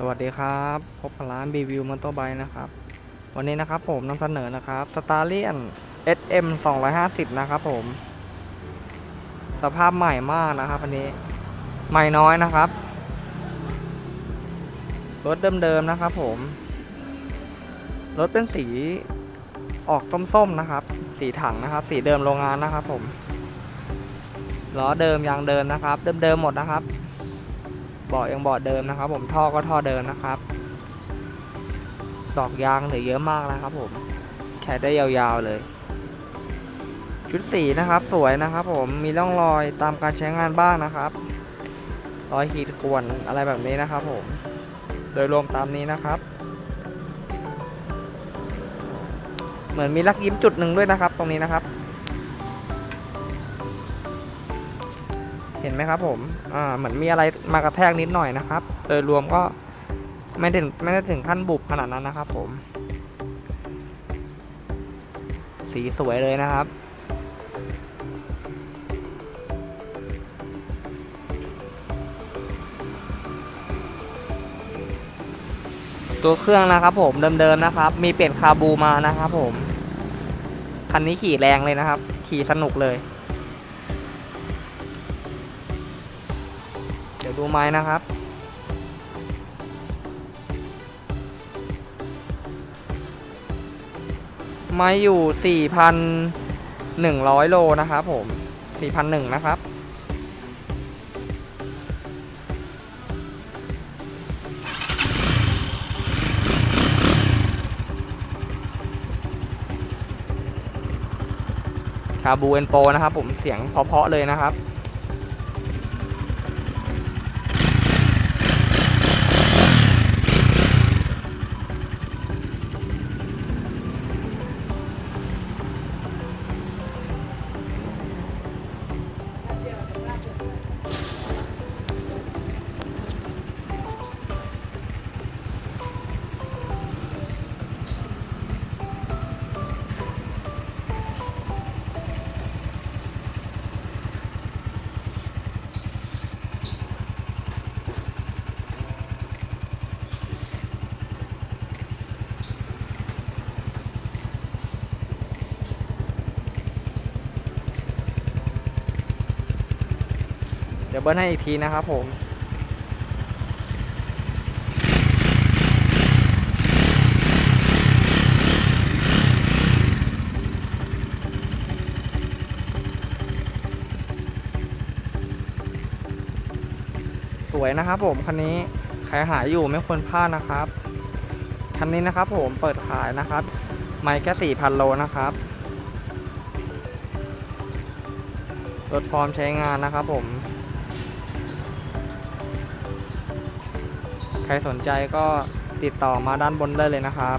สวัสดีครับ พบกับร้านรีวิวมอเตอร์ไบค์นะครับ วันนี้นะครับผมนำเสนอนะครับ s t a r l i o n SM 250 นะครับผม สภาพใหม่มากนะครับอันนี้ ใหม่น้อยนะครับ รถเดิมๆนะครับผม รถเป็นสีออกส้มๆนะครับ สีถังนะครับ สีเดิมโรงงานนะครับผมล้อเดิมยางเดิมนะครับ เดิมๆหมดนะครับ เบาะยังเบาะเดิมนะครับ ผมท่อก็ท่อเดิมนะครับ ดอกยางเหลือเยอะมากนะครับ ผมใช้ได้ยาวๆเลย ชุดสีนะครับสวยนะครับ ผมมีร่องรอยตามการใช้งานบ้างนะครับ รอยขีดข่วนอะไรแบบนี้นะครับ ผมโดยรวมตามนี้นะครับ เหมือนมีลักยิ้มจุดหนึ่งด้วยนะครับ ตรงนี้นะครับ ห็นไหมครับผมอ่าเหมือนมีอะไรมากระแทกนิดหน่อยนะครับ โดยรวมก็ไม่ถึงไม่ได้ถึงขั้นบุบขนาดนั้นนะครับผม สีสวยเลยนะครับตัวเครื่องนะครับผมเดิมๆนะครับ มีเปลี่ยนคาบูมานะครับผม คันนี้ขี่แรงเลยนะครับ ขี่สนุกเลย ดี๋ยวดูไม้นะครับ ไม้อยู่ 4,100 โลนะครับผม 4,100 นะครับคาบูเอ็นโปนะครับผมเสียงเพาะๆเลยนะครับ ดี๋ยวเบิ้ลให้อีกทีนะครับผมสวยนะครับผมคันนี้ใครหายอยู่ไม่ควรพลาดนะครับคันนี้นะครับผมเปิดขายนะครับ ไม่แค่4,000โลนะครับรถพร้อมใช้งานนะครับผม ใครสนใจก็ติดต่อมาด้านบนได้เลยนะครับ